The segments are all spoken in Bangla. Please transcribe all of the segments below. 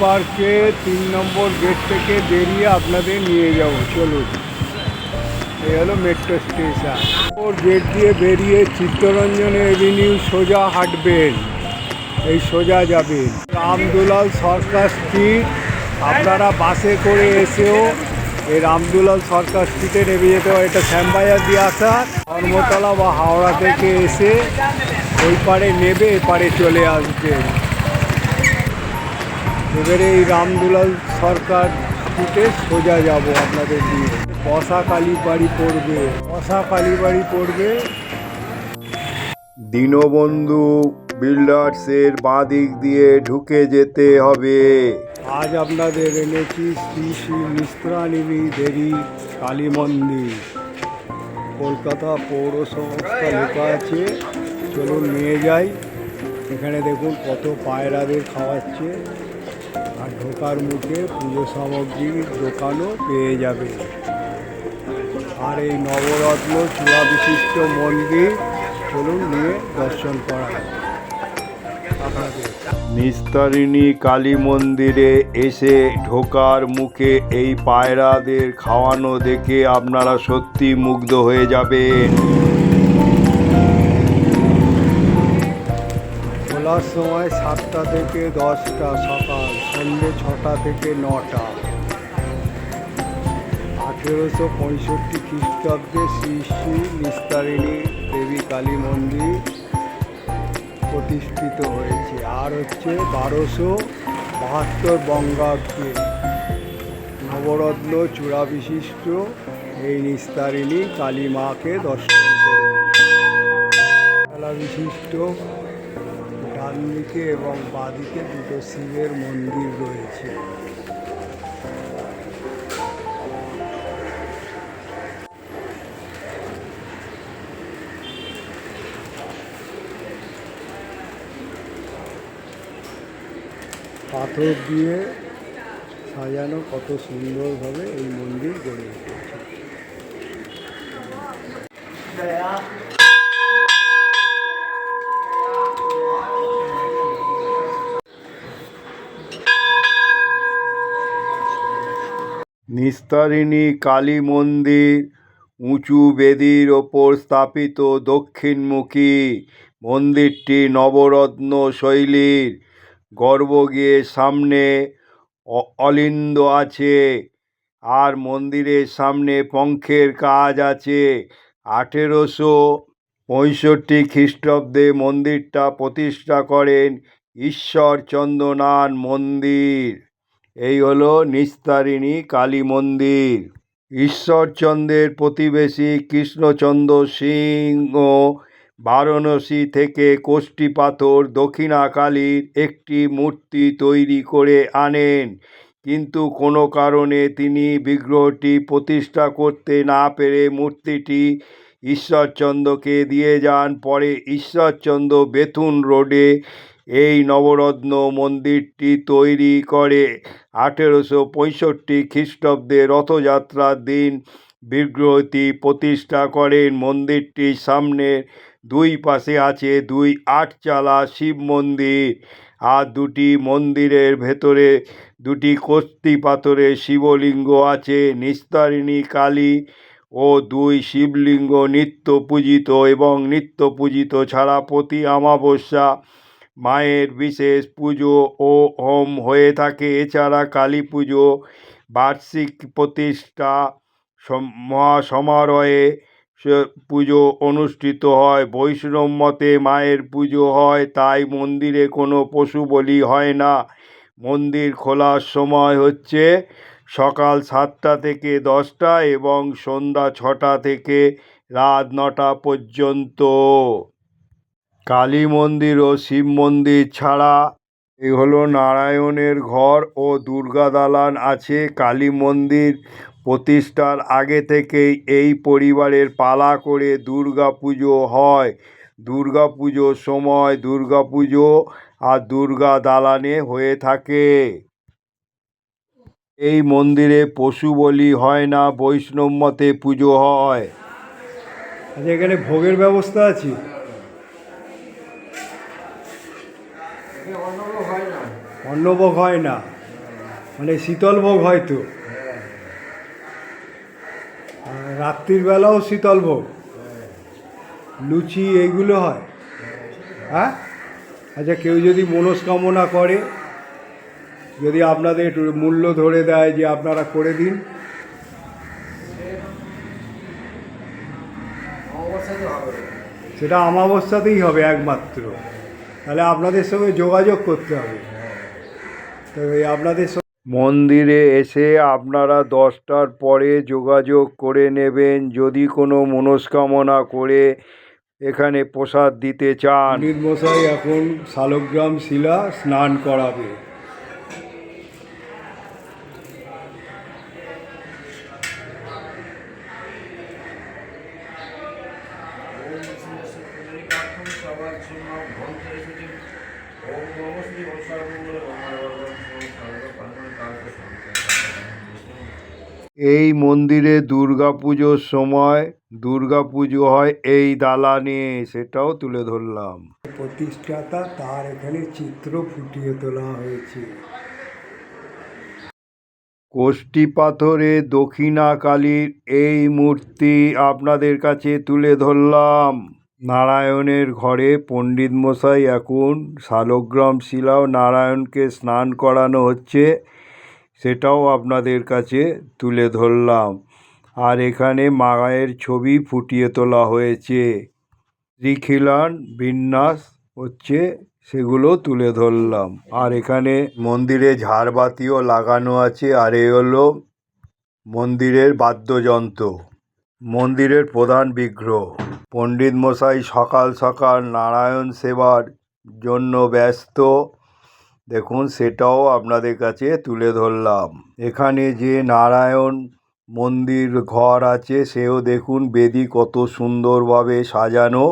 পার্কে তিন নম্বর গেট থেকে বেরিয়ে আপনাদের নিয়ে যাব। চলুন। এই হলো মেট্রো স্টেশন ওর গেট দিয়ে বেরিয়ে চিত্তরঞ্জন এভিনিউ সোজা হাঁটবেন। এই সোজা যাবেন। রামদুলাল সরকার স্ট্রিট আপনারা বাসে করে এসেও এই রামদুলাল সরকার স্ট্রিটে নেমে যেতে হয় এটা শ্যামবাজার দিয়ে আসা। ধর্মতলা বা হাওড়া থেকে এসে ওই পারে নেবে এপারে চলে আসবেন। এবারে এই রামদুলাল সরকার স্ট্রিটে সোজা যাব আপনাদের দিয়ে। বসা কালীবাড়ি পড়বে। বসা কালীবাড়ি পড়বে। দীনবন্ধু বিল্ডার্সের বাঁ দিক দিয়ে ঢুকে যেতে হবে। আজ আপনাদের এনেছি শ্রী শ্রী মিশ্রানিবি দেবী কালী মন্দির। কলকাতা পৌর সংস্থা লেখা আছে। চলুন নিয়ে যাই। এখানে দেখুন কত পায়রাদের খাওয়াচ্ছে। আর ঢোকার মুখে পুজো সামগ্রীর দোকানও পেয়ে যাবে। আর এই নবরত্ন চূড়া বিশিষ্ট মন্দির চলুন নিয়ে দর্শন করা নিস্তারিণী কালী মন্দিরে এসে ঢোকার মুখে এই পায়রাদের খাওয়ানো দেখে আপনারা সত্যি মুগ্ধ হয়ে যাবেন। খোলার সময় সাতটা থেকে দশটা সকাল সন্ধ্যে ছটা থেকে নটা। আঠেরোশো পঁয়ষট্টি খ্রিস্টাব্দে শ্রী শ্রী নিস্তারিণী দেবী কালী মন্দির প্রতিষ্ঠিত হয়েছে। আর হচ্ছে বারোশো বাহাত্তর বঙ্গাব্দে নবরত্ন চূড়া বিশিষ্ট এই নিস্তারিণী কালী মাকে দর্শন বিশিষ্ট ডান দিকে এবং বাঁদিকে দুটো শিবের মন্দির রয়েছে। পাথর দিয়ে সাজানো কত সুন্দরভাবে এই মন্দির গড়ে উঠেছে। নিস্তারিণী কালী মন্দির, উঁচু বেদির ওপর স্থাপিত দক্ষিণমুখী মন্দিরটি নবরত্ন শৈলীর। গর্ভগৃহের সামনে অলিন্দ আছে। আর মন্দিরের সামনে পঙ্খের কাজ আছে। আঠেরোশো পঁয়ষট্টি খ্রিস্টাব্দে মন্দিরটা প্রতিষ্ঠা করেন ঈশ্বরচন্দ্রনাথ মন্দির। এই হলো নিস্তারিণী কালী মন্দির। ঈশ্বরচন্দ্রের প্রতিবেশী কৃষ্ণচন্দ্র সিংহ বারাণসী থেকে কোষ্ঠী পাথর দক্ষিণাকালীর একটি মূর্তি তৈরি করে আনেন। কিন্তু কোনো কারণে তিনি বিগ্রহটি প্রতিষ্ঠা করতে না পেরে মূর্তিটি ঈশ্বরচন্দ্রকে দিয়ে যান। পরে ঈশ্বরচন্দ্র বেথুন রোডে এই নবরত্ন মন্দিরটি তৈরি করে আঠেরোশো পঁয়ষট্টি খ্রিস্টাব্দে রথযাত্রার দিন বিগ্রহটি প্রতিষ্ঠা করেন। মন্দিরটির সামনে দুই পাশে আছে দুই আটচালা শিব মন্দির আর দুটি মন্দিরের ভেতরে দুটি কস্তি পাথরের শিবলিঙ্গ আছে। নিস্তারিণী কালী ও দুই শিবলিঙ্গ নিত্য পূজিত এবং নিত্য পূজিত ছাড়া প্রতি অমাবস্যা মায়ের বিশেষ পুজো ও হোম হয়ে থাকে। এছাড়া কালী পুজো, বার্ষিক প্রতিষ্ঠা, সম- মহা সমারোহে পুজো অনুষ্ঠিত হয়। বৈষ্ণব মতে মায়ের পুজো হয়, তাই মন্দিরে কোনো পশু বলি হয় না। মন্দির খোলার সময় হচ্ছে সকাল সাতটা থেকে দশটা এবং সন্ধ্যা ছটা থেকে রাত নটা পর্যন্ত। কালী মন্দির ও শিব মন্দির ছাড়া এই হলো নারায়ণের ঘর ও দুর্গা দালান আছে। কালী মন্দির প্রতিষ্ঠার আগে থেকেই এই পরিবারের পালা করে দুর্গা পুজো হয়। দুর্গা পুজোর সময় দুর্গা পুজো আর দুর্গা দালানে হয়ে থাকে। এই মন্দিরে পশু বলি হয় না, বৈষ্ণব মতে পুজো হয়। আচ্ছা এখানে ভোগের ব্যবস্থা আছে? অন্নভোগ হয় না। মানে শীতল ভোগ হয়তো আর রাত্রির বেলাও শীতল ভোগ। লুচি এইগুলো হয়। হ্যাঁ? আচ্ছা কেউ যদি মনস্কামনা করে যদি আপনাদের একটু মূল্য ধরে দেয় যে আপনারা করে দিন। সেটা আমাবস্যাতেই হবে একমাত্র। তাহলে আপনাদের সঙ্গে যোগাযোগ করতে হবে। তো আপনাদের মন্দিরে এসে আপনারা দশটার পরে যোগাযোগ করে নেবেন। যদি কোনো মনস্কামনা করে এখানে প্রসাদ দিতে চান। মশাই এখন শালগ্রাম শিলা স্নান করাবে। এই মন্দিরে দুর্গাপুজোর সময় দুর্গাপুজো হয় এই দালানে সেটাও তুলে ধরলাম। প্রতিষ্ঠাতা তার এখানে চিত্র ফুটিয়ে তোলা হয়েছে। কোষ্টি পাথরে দক্ষিণা কালীর এই মূর্তি আপনাদের কাছে তুলে ধরলাম। নারায়ণের ঘরে পণ্ডিত মশাই এখন শালগ্রাম শিলাও নারায়ণকে স্নান করানো হচ্ছে, সেটাও আপনাদের কাছে তুলে ধরলাম। আর এখানে মায়ের ছবি ফুটিয়ে তোলা হয়েছে। শ্রীখিলান বিন্যাস হচ্ছে, সেগুলো তুলে ধরলাম। আর এখানে মন্দিরে ঝাড়বাতিও লাগানো আছে, আর এ হলো মন্দিরের বাদ্যযন্ত্র, মন্দিরের প্রধান বিগ্রহ। পণ্ডিত মশাই সকাল সকাল নারায়ণ সেবার জন্য ব্যস্ত। দেখুন, সেটাও আপনাদের কাছে তুলে ধরলাম। এখানে যে নারায়ণ মন্দির ঘর আছে, সেও দেখুন বেদি কত সুন্দরভাবে সাজানো।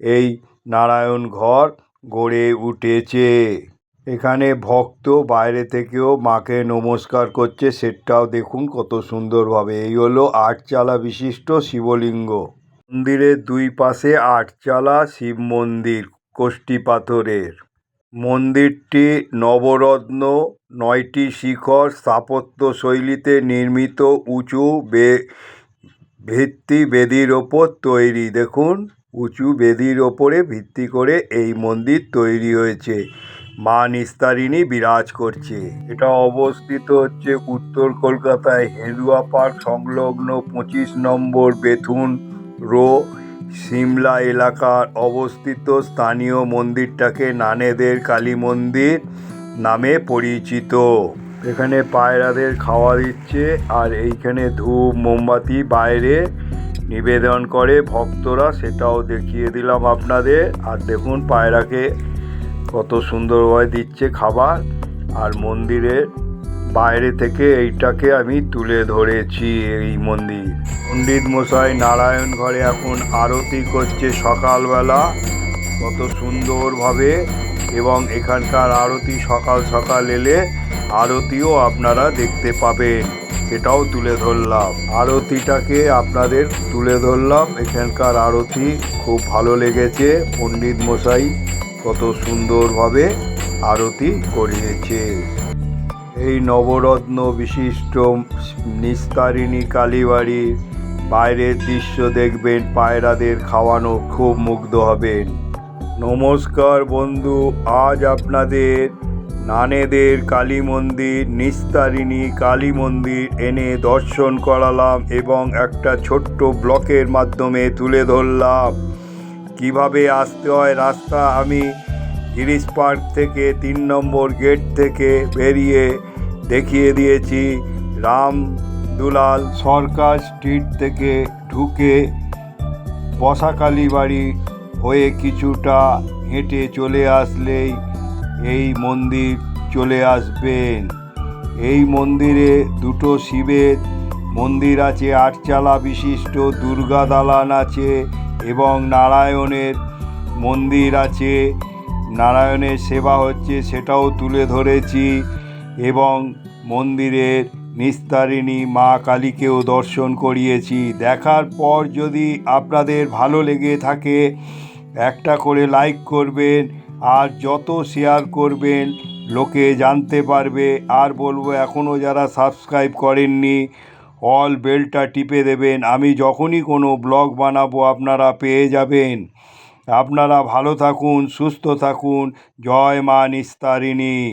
এই নারায়ণ ঘর গড়ে উঠেছে। এখানে ভক্ত বাইরে থেকেও মাকে নমস্কার করছে। সেটাও দেখুন কত সুন্দরভাবে। এই হলো আটচালা বিশিষ্ট শিবলিঙ্গ। মন্দিরের দুই পাশে আটচালা শিব মন্দির কোষ্টি পাথরের। মন্দিরটি নবরত্ন, নয়টি শিখর স্থাপত্য শৈলীতে নির্মিত, উঁচু বে, ভিত্তি বেদির ওপর তৈরি। দেখুন, উঁচু বেদির ওপরে ভিত্তি করে এই মন্দির তৈরি হয়েছে। মা নিস্তারিণী বিরাজ করছে। এটা অবস্থিত হচ্ছে উত্তর কলকাতায় হেদুয়া পার্ক সংলগ্ন পঁচিশ নম্বর বেথুন রো সিমলা এলাকার অবস্থিত স্থানীয় মন্দিরটাকে নানেদের কালী মন্দির নামে পরিচিত। এখানে পায়রাদের খাওয়া দিচ্ছে আর এইখানে ধূপ, মোমবাতি বাইরে নিবেদন করে ভক্তরা, সেটাও দেখিয়ে দিলাম আপনাদের। আর দেখুন পায়রাকে কত সুন্দরভাবে দিচ্ছে খাবার। আর মন্দিরের বাইরে থেকে এইটাকে আমি তুলে ধরেছি এই মন্দির। পণ্ডিত মশাই নারায়ণ ঘরে এখন আরতি করছে সকালবেলা। কত সুন্দরভাবে এবং এখানকার আরতি সকাল সকাল এলে আরতিও আপনারা দেখতে পাবেন। সেটাও তুলে ধরলাম। আরতিটাকে আপনাদের তুলে ধরলাম। এখানকার আরতি খুব ভালো লেগেছে। পণ্ডিত মশাই কত সুন্দরভাবে আরতি করিয়েছে। এই নবরত্ন বিশিষ্ট নিস্তারিণী কালীবাড়ির বাইরের দৃশ্য দেখবেন, পায়রাদের খাওয়ানো খুব মুগ্ধ হবেন। নমস্কার বন্ধু, আজ আপনাদের নানেদের কালী মন্দির, নিস্তারিণী কালী মন্দির এনে দর্শন করালাম এবং একটা ছোট্ট ব্লকের মাধ্যমে তুলে ধরলাম। কীভাবে আসতে হয় রাস্তা আমি গিরিশ পার্ক থেকে তিন নম্বর গেট থেকে বেরিয়ে দেখিয়ে দিয়েছি রাম দুলাল সরকার স্ট্রিট থেকে ঢুকে বসাকালী বাড়ি হয়ে কিছুটা হেঁটে চলে আসলেই এই মন্দির চলে আসবেন। এই মন্দিরে দুটো শিবের মন্দির আছে, আটচালা বিশিষ্ট, দুর্গা দালান আছে এবং নারায়ণের মন্দির আছে। নারায়ণের সেবা হচ্ছে সেটাও তুলে ধরেছি এবং মন্দিরের নিস্তারিণী মা কালীকেও দর্শন করিয়েছি। দেখার পর যদি আপনাদের ভালো লেগে থাকে, একটা করে লাইক করবেন আর যত শেয়ার করবেন, লোকে জানতে পারবে। আর বলব এখনও যারা সাবস্ক্রাইব করেননি, অল বেলটা টিপে দেবেন। আমি যখনই কোনো ব্লগ বানাবো, আপনারা পেয়ে যাবেন। আপনারা ভালো থাকুন সুস্থ থাকুন। জয় মা নিস্তারিণী।